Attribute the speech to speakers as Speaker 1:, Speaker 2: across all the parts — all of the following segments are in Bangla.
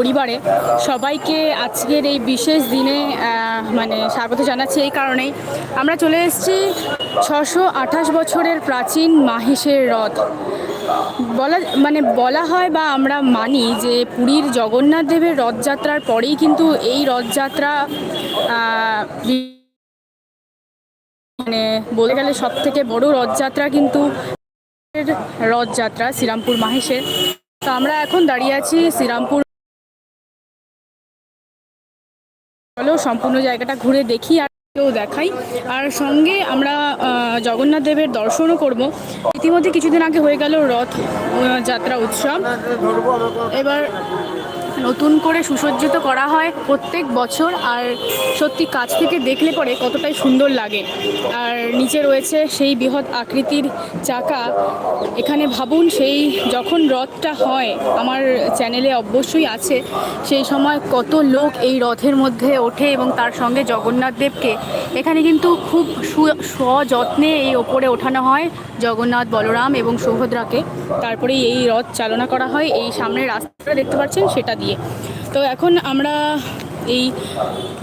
Speaker 1: পরিবারে। সবাইকে আজকের এই বিশেষ দিনে মানে স্বাগত জানাচ্ছি এই কারণেই। আমরা চলে এসেছি ছশো আঠাশ বছরের প্রাচীন মাহিষের রথ। বলা মানে বলা হয় বা আমরা মানি যে পুরীর জগন্নাথ দেবের রথযাত্রার পরেই কিন্তু এই রথযাত্রা মানে বলে গেলে সব থেকে বড় রথযাত্রা কিন্তু রথযাত্রা শ্রীরামপুর মাহেশের তো আমরা এখন দাঁড়িয়ে আছি শ্রীরামপুর সম্পূর্ণ জায়গাটা ঘুরে দেখি আর কেউ দেখাই। আর সঙ্গে আমরা জগন্নাথ দেবের দর্শনও করব। ইতিমধ্যে কিছুদিন আগে হয়ে গেল রথ যাত্রা উৎসব। এবার নতুন করে সুসজ্জিত করা হয় প্রত্যেক বছর, আর সত্যি কাছ থেকে দেখলে পরে কতটাই সুন্দর লাগে। আর নিচে রয়েছে সেই বৃহৎ আকৃতির চাকা। এখানে ভাবুন সেই যখন রথটা হয়, আমার চ্যানেলে অবশ্যই আছে, সেই সময় কত লোক এই রথের মধ্যে ওঠে এবং তার সঙ্গে জগন্নাথ দেবকে। এখানে কিন্তু খুব সযত্নে এই ওপরে ওঠানো হয়, জগন্নাথ, বলরাম এবং সুভদ্রাকে। তারপরে এই রথ চালনা করা হয়। এই সামনের রাস্তাটা দেখতে পাচ্ছেন, সেটা দিয়ে। তো এখন আমরা এই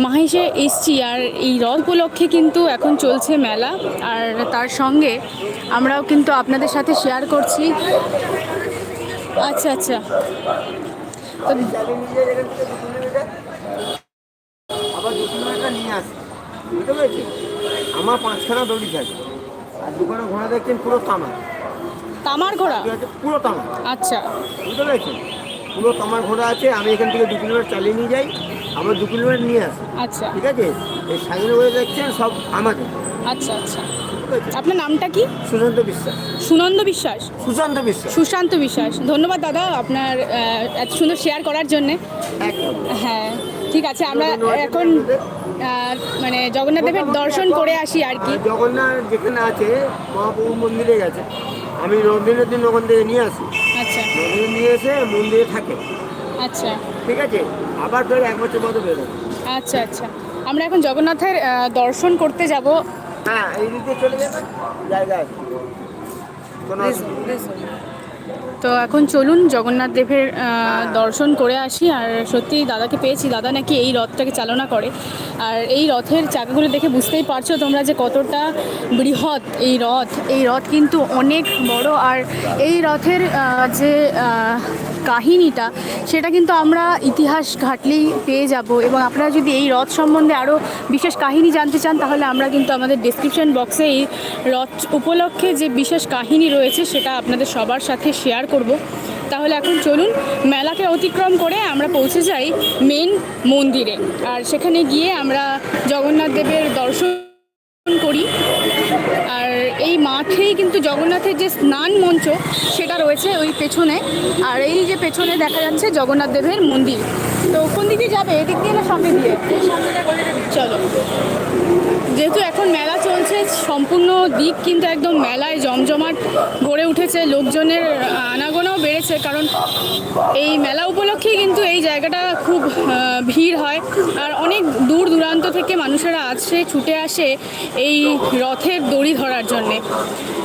Speaker 1: মাহেশে এসছি আর এই রথ উপলক্ষে কিন্তু এখন চলছে মেলা আর তার সঙ্গে আমরাও কিন্তু আপনাদের সাথে শেয়ার করছি। আচ্ছা আচ্ছা। তো
Speaker 2: আবার দু কিলোমিটার নিয়ে আসে। বুঝতে পেরেছি আমার পাঁচখানা দড়ি থাকে। আর দুখানা ঘোড়া দেখছেন পুরো তামা
Speaker 1: তামার ঘোড়া?
Speaker 2: পুরো তামা
Speaker 1: আচ্ছা।
Speaker 2: বুঝতে পেরেছেন? পুরো তামার ঘোড়া আছে আমি এখান থেকে দু কিলোমিটার চালিয়ে নিয়ে যাই আমার দু কিলোমিটার নিয়ে আসি।
Speaker 1: আচ্ছা।
Speaker 2: ঠিক আছে? এই সাইকেল করে দেখছেন সব আমাদের।
Speaker 1: আচ্ছা আচ্ছা। আপনার নামটা কি?
Speaker 2: সুশান্ত বিশ্বাস।
Speaker 1: সুনন্দ বিশ্বাস।
Speaker 2: সুশান্ত বিশ্বাস।
Speaker 1: সুশান্ত বিশ্বাস। ধন্যবাদ দাদা আপনার এত সুন্দর শেয়ার করার জন্যে। হ্যাঁ ঠিক আছে আমরা এখন মানে জগন্নাথ দেবের দর্শন করে আসি আর কি।
Speaker 2: জগন্নাথ যেখানে আছে মহাপ্রভু মন্দিরে গেছে। আমি রবীন্দ্রনাথ দিন ওখান থেকে নিয়ে আসি।
Speaker 1: আচ্ছা
Speaker 2: নিয়ে এসে মন্দিরে থাকে।
Speaker 1: আচ্ছা।
Speaker 2: ঠিক আছে? আবার ধরে এক বছর মতো বেরোবে।
Speaker 1: আচ্ছা আচ্ছা। আমরা এখন জগন্নাথের দর্শন করতে যাব।
Speaker 2: হ্যাঁ এই দিকে চলে যাবেন জায়গা আছে কোনো।
Speaker 1: তো এখন চলুন জগন্নাথ দেবের দর্শন করে আসি। আর সত্যি দাদাকে পেয়েছি। দাদা নাকি এই রথটাকে চালনা করে। আর এই রথের চাকাগুলো দেখে বুঝতেই পারছ তোমরা যে কতটা বৃহৎ এই রথ। এই রথ কিন্তু অনেক বড়। আর এই রথের যে কাহিনীটা, সেটা কিন্তু আমরা ইতিহাস ঘাটলেই পেয়ে যাব। এবং আপনারা যদি এই রথ সম্বন্ধে আরও বিশেষ কাহিনী জানতে চান, তাহলে আমরা কিন্তু আমাদের ডিসক্রিপশন বক্সে এই রথ উপলক্ষে যে বিশেষ কাহিনী রয়েছে, সেটা আপনাদের সবার সাথে শেয়ার করব। তাহলে এখন চলুন, মেলাকে অতিক্রম করে আমরা পৌঁছে যাই মেন মন্দিরে। আর সেখানে গিয়ে আমরা জগন্নাথ দেবের দর্শন করি। আর এই মাঠেই কিন্তু জগন্নাথের যে স্নান মঞ্চ, সেটা রয়েছে ওই পেছনে। আর এই যে পেছনে দেখা যাচ্ছে জগন্নাথ দেবের মন্দির। তো কোন দিকে যাবে? এদিক দিয়ে না সামনে দিয়ে? চলো। যেহেতু এখন সম্পূর্ণ দিক কিন্তু একদম মেলায় জমজমাট গড়ে উঠেছে। লোকজনের আনাগোনাও বেড়েছে কারণ এই মেলা উপলক্ষে কিন্তু এই জায়গাটা খুব ভিড় হয়। আর অনেক দূর দূরান্ত থেকে মানুষেরা আসে ছুটে আসে এই রথের দড়ি ধরার জন্যে।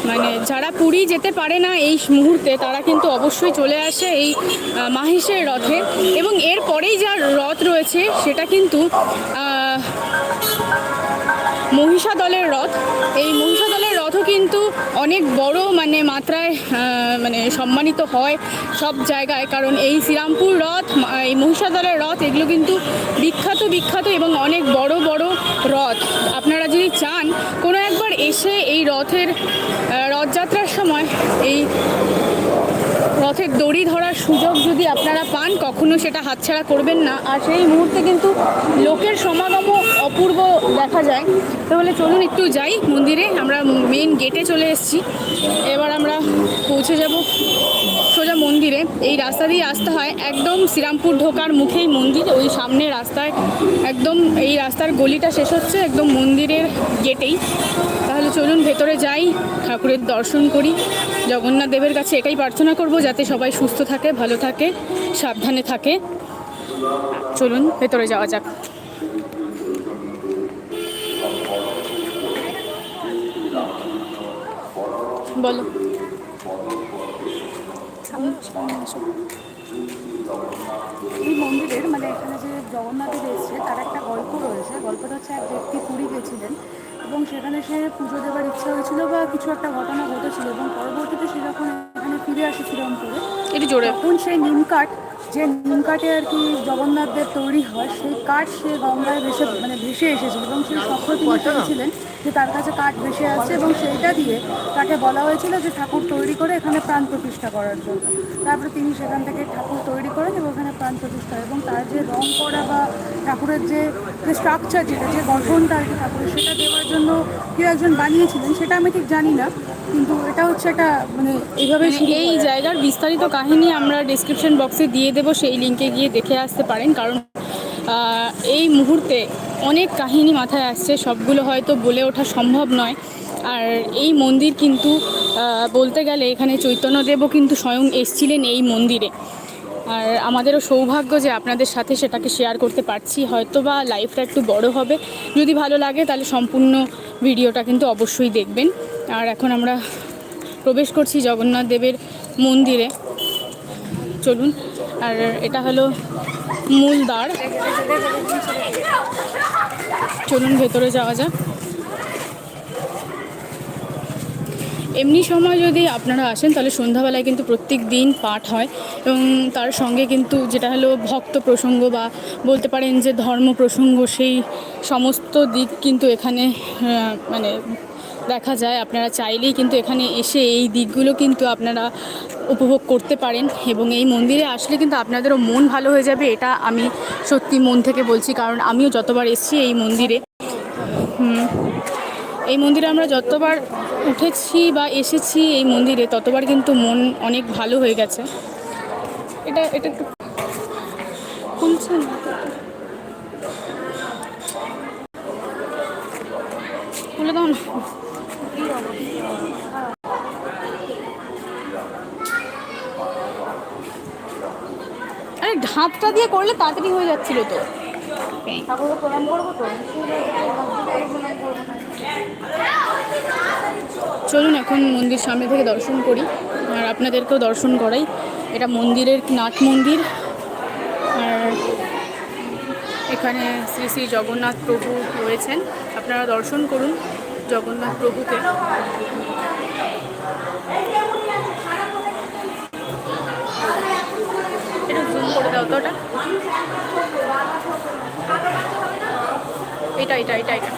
Speaker 1: মানে যারা পুরী যেতে পারে না এই মুহূর্তে তারা কিন্তু অবশ্যই চলে আসে এই আহ, মাহেশের রথে। এবং এরপরেই যা রথ রয়েছে সেটা কিন্তু মহিষা দলের রথ। এই মহিষা দলের রথও কিন্তু অনেক বড় মানে মাত্রায় মানে সম্মানিত হয় সব জায়গায়। কারণ এই শ্রীরামপুর রথ এই মহিষা দলের রথ, এগুলো কিন্তু বিখ্যাত বিখ্যাত এবং অনেক বড় বড় রথ। আপনারা যদি চান, কোনো একবার এসে এই রথের রথযাত্রার সময় এই রথের দড়ি ধরার সুযোগ যদি আপনারা পান, কখনো সেটা হাতছাড়া করবেন না। আর সেই মুহূর্তে কিন্তু লোকের সমাগমও অপূর্ব দেখা যায়। তাহলে চলুন একটু যাই মন্দিরে। আমরা মেন গেটে চলে এসেছি। পৌঁছে যাব সোজা মন্দিরে। এই রাস্তা দিয়ে আসতে হয়। একদম শ্রীরামপুর ঢোকার মুখেই মন্দির। ওই সামনে রাস্তায় একদম এই রাস্তার গলিটা শেষ হচ্ছে একদম মন্দিরের গেটেই। তাহলে চলুন ভেতরে যাই, ঠাকুরের দর্শন করি। জগন্নাথ দেবের কাছে এটাই প্রার্থনা করব যাতে সবাই সুস্থ থাকে, ভালো থাকে, সাবধানে থাকে। চলুন ভেতরে যাওয়া যাক। বলো।
Speaker 3: এই মন্দিরের মানে এখানে যে জগন্নাথের এসছে তার একটা গল্প রয়েছে। গল্পটা হচ্ছে এক ব্যক্তি পুরী গেছিলেন এবং সেখানে সে পুজো দেওয়ার ইচ্ছা হয়েছিল বা কিছু একটা ঘটনা ঘটেছিল এবং পরবর্তীতে সে যখন এখানে ফিরে আসে শ্রীরামপুরে
Speaker 1: একটু জোরে।
Speaker 3: তখন সেই নিম কাঠ যে নিম কাঠে আর কি জগন্নাথদের তৈরি হয় সেই কাঠ সে গঙ্গায় ভেসে মানে ভেসে এসেছিল এবং সেই স্বপ্ন তিনি পেয়েছিলেন যে তার কাছে কাঠ ভেসে আছে এবং সেইটা দিয়ে তাকে বলা হয়েছিল যে ঠাকুর তৈরি করে এখানে প্রাণ প্রতিষ্ঠা করার জন্য। তারপরে তিনি সেখান থেকে ঠাকুর তৈরি করেন এবং এখানে প্রাণ প্রতিষ্ঠা এবং তার যে রং করা বা ঠাকুরের যে যে স্ট্রাকচার যেটা যে গঠনটা আর কি ঠাকুরের সেটা দেওয়ার জন্য কেউ একজন বানিয়েছিলেন সেটা আমি ঠিক জানি না কিন্তু এটা হচ্ছে একটা মানে এইভাবে
Speaker 1: মানে এই জায়গার বিস্তারিত কাহিনী আমরা ডিসক্রিপশন বক্সে দিয়ে দেবো সেই লিঙ্কে গিয়ে দেখে আসতে পারেন কারণ এই মুহূর্তে অনেক কাহিনী মাথায় আসছে, সবগুলো হয়তো বলে ওঠা সম্ভব নয়। আর এই মন্দির কিন্তু বলতে গেলে এখানে চৈতন্যদেবও কিন্তু স্বয়ং এসছিলেন এই মন্দিরে। আর আমাদেরও সৌভাগ্য যে আপনাদের সাথে সেটাকে শেয়ার করতে পারছি হয়তো বা লাইফটা একটু বড় হবে। যদি ভালো লাগে তাহলে সম্পূর্ণ ভিডিওটা কিন্তু অবশ্যই দেখবেন। আর এখন আমরা প্রবেশ করছি জগন্নাথ দেবের মন্দিরে। চলুন। আর এটা হলো মূল দ্বার। চলুন ভেতরে যাওয়া যাক। এমনি সময় যদি আপনারা আসেন, তাহলে সন্ধ্যাবেলায় কিন্তু প্রত্যেক দিন পাঠ হয় এবং তার সঙ্গে কিন্তু যেটা হলো ভক্ত প্রসঙ্গ বা বলতে পারেন যে ধর্ম প্রসঙ্গ, সেই সমস্ত দিক কিন্তু এখানে মানে দেখা যায়, আপনারা চাইলেই কিন্তু এখানে এসে এই দিকগুলো কিন্তু আপনারা উপভোগ করতে পারেন এবং এই মন্দিরে আসলে কিন্তু আপনাদেরও মন ভালো হয়ে যাবে, এটা আমি সত্যি মন থেকে বলছি, কারণ আমিও যতবার এসেছি এই মন্দিরে এই মন্দিরে আমরা যতবার উঠেছি বা এসেছি এই মন্দিরে ততবার কিন্তু মন অনেক ভালো হয়ে গেছে। এটা এটা একটু খুলে দাও না। আরে ঢাপটা দিয়ে করলে তাড়াতাড়ি হয়ে যাচ্ছিল তো।
Speaker 3: ঠাকুরকে প্রণাম করব তো?
Speaker 1: চলুন এখন মন্দির সামনে থেকে দর্শন করি। আর আপনাদেরকেও দর্শন করাই। এটা মন্দিরের নাট মন্দির। আর এখানে শ্রী শ্রী জগন্নাথ প্রভু রয়েছেন। আপনারা দর্শন করুন জগন্নাথ প্রভুকে। এটা জুম করে দাও তো ওটা। এটা এটা এটা এটা।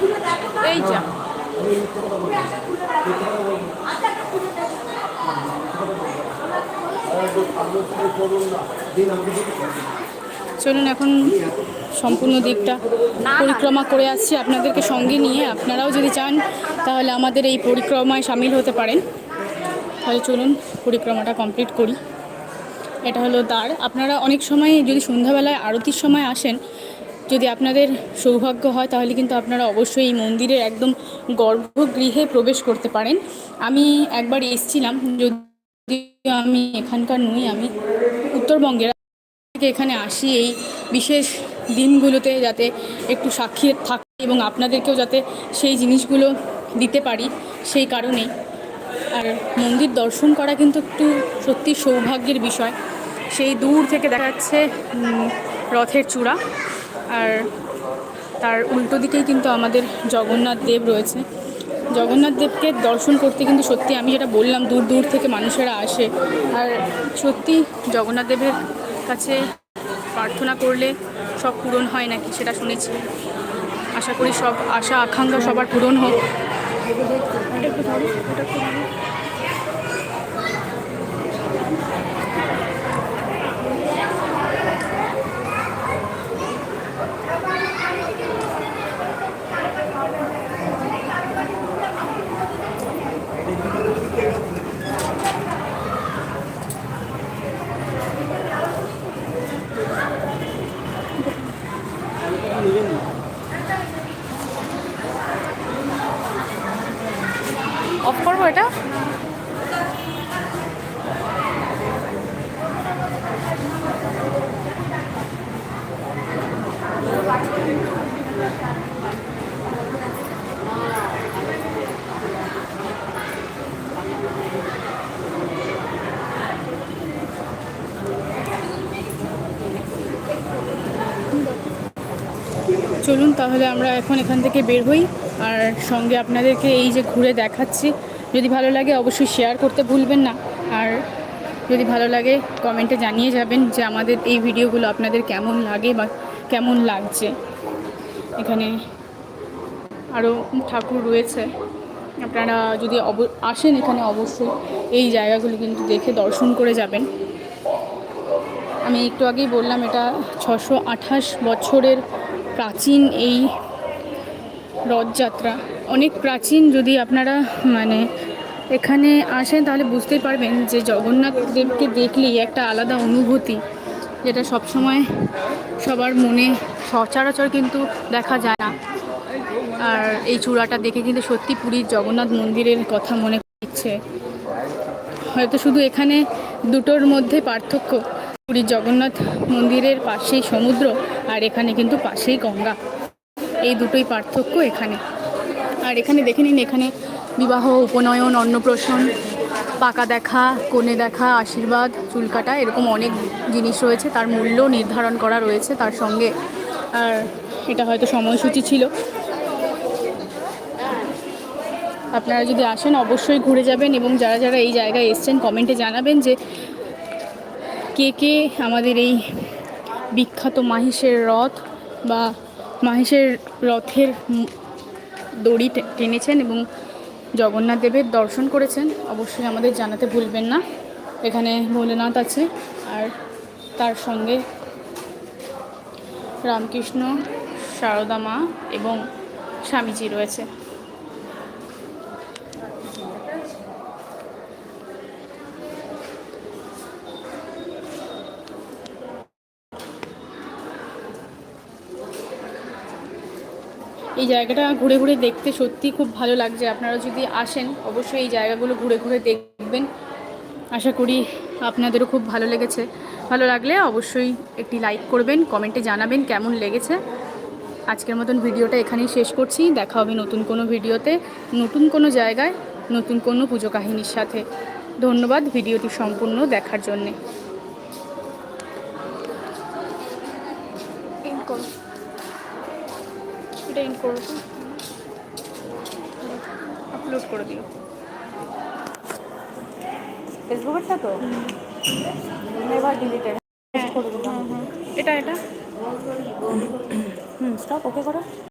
Speaker 1: এই যা। চলুন এখন সম্পূর্ণ দিকটা পরিক্রমা করে আসছি আপনাদেরকে সঙ্গে নিয়ে। আপনারাও যদি চান তাহলে আমাদের এই পরিক্রমায় সামিল হতে পারেন। তাহলে চলুন পরিক্রমাটা কমপ্লিট করি। এটা হলো দ্বার। আপনারা অনেক সময় যদি সন্ধ্যাবেলায় আরতির সময় আসেন, যদি আপনাদের সৌভাগ্য হয়, তাহলে কিন্তু আপনারা অবশ্যই এই মন্দিরের একদম গর্ভগৃহে প্রবেশ করতে পারেন। আমি একবার এসছিলাম যদি আমি এখানকার নই, আমি উত্তরবঙ্গের। থেকে এখানে আসি এই বিশেষ দিনগুলোতে যাতে একটু সাক্ষী থাকে এবং আপনাদেরকেও যাতে সেই জিনিসগুলো দিতে পারি সেই কারণেই। আর মন্দির দর্শন করা কিন্তু একটু সত্যি সৌভাগ্যের বিষয়। সেই দূর থেকে দেখা যাচ্ছে রথের চূড়া। আর তার উল্টো দিকেই কিন্তু আমাদের জগন্নাথ দেব রয়েছে। জগন্নাথ দেবকে দর্শন করতে কিন্তু সত্যি আমি যেটা বললাম, দূর দূর থেকে মানুষেরা আসে। আর সত্যি জগন্নাথ দেবের কাছে প্রার্থনা করলে সব পূরণ হয় নাকি সেটা শুনেছি। আশা করি সব আশা, আকাঙ্ক্ষা সবার পূরণ হোক। অফ করব এটা? চলুন তাহলে আমরা এখন এখান থেকে বের হই। আর সঙ্গে আপনাদেরকে এই যে ঘুরে দেখাচ্ছি। যদি ভালো লাগে অবশ্যই শেয়ার করতে ভুলবেন না। আর যদি ভালো লাগে কমেন্টে জানিয়ে যাবেন যে আমাদের এই ভিডিওগুলো আপনাদের কেমন লাগে বা কেমন লাগছে। এখানে আরও ঠাকুর রয়েছে। আপনারা যদি অব, আসেন এখানে অবশ্যই এই জায়গাগুলো কিন্তু দেখে দর্শন করে যাবেন। আমি একটু আগেই বললাম, এটা ছশো আঠাশ বছরের প্রাচীন এই রথযাত্রা। অনেক প্রাচীন যদি আপনারা মানে এখানে আসেন, তাহলে বুঝতেই পারবেন যে জগন্নাথ দেবকে দেখলেই একটা আলাদা অনুভূতি, যেটা সবসময় সবার মনে সচরাচর কিন্তু দেখা যায় না। আর এই চূড়াটা দেখে কিন্তু সত্যি পুরীর জগন্নাথ মন্দিরের কথা মনে হচ্ছে হয়তো শুধু এখানে দুটোর মধ্যে পার্থক্য, পুরীর জগন্নাথ মন্দিরের পাশেই সমুদ্র আর এখানে কিন্তু পাশেই গঙ্গা। এই দুটোই পার্থক্য এখানে। আর এখানে দেখে নিন, এখানে বিবাহ, উপনয়ন, অন্নপ্রাশন, পাকা দেখা, কনে দেখা, আশীর্বাদ, চুল কাটা, এরকম অনেক জিনিস রয়েছে। তার মূল্য নির্ধারণ করা রয়েছে তার সঙ্গে। আর এটা হয়তো সময়সূচি ছিল। আপনারা যদি আসেন, অবশ্যই ঘুরে যাবেন এবং যারা যারা এই জায়গায় এসছেন কমেন্টে জানাবেন যে কে কে আমাদের এই বিখ্যাত মাহিষের রথ বা মাহিষের রথের দড়ি টেনেছেন এবং জগন্নাথ দেবের দর্শন করেছেন, অবশ্যই আমাদের জানাতে ভুলবেন না। এখানে ভোলেনাথ আছে আর তার সঙ্গে রামকৃষ্ণ, সারদা মা এবং স্বামীজি রয়েছে। এই জায়গাটা ঘুরে ঘুরে দেখতে সত্যি খুব ভালো লাগছে। আপনারা যদি আসেন, অবশ্যই এই জায়গাগুলো ঘুরে ঘুরে দেখবেন। আশা করি আপনাদেরও খুব ভালো লেগেছে। ভালো লাগলে অবশ্যই একটি লাইক করবেন কমেন্টে জানাবেন কেমন লেগেছে। আজকের মতন ভিডিওটা এখানেই শেষ করছি। দেখা হবে নতুন কোনো ভিডিওতে, নতুন কোনো জায়গায়, নতুন কোনো পুজো কাহিনীর সাথে। ধন্যবাদ ভিডিওটি সম্পূর্ণ দেখার জন্যে। এটা তো আপলোড করে দিও।
Speaker 3: ফেসবুকেরটা তো এবার ডিলিটেড করে
Speaker 1: এটা এটা।
Speaker 3: হুম স্টপ ওকে করো।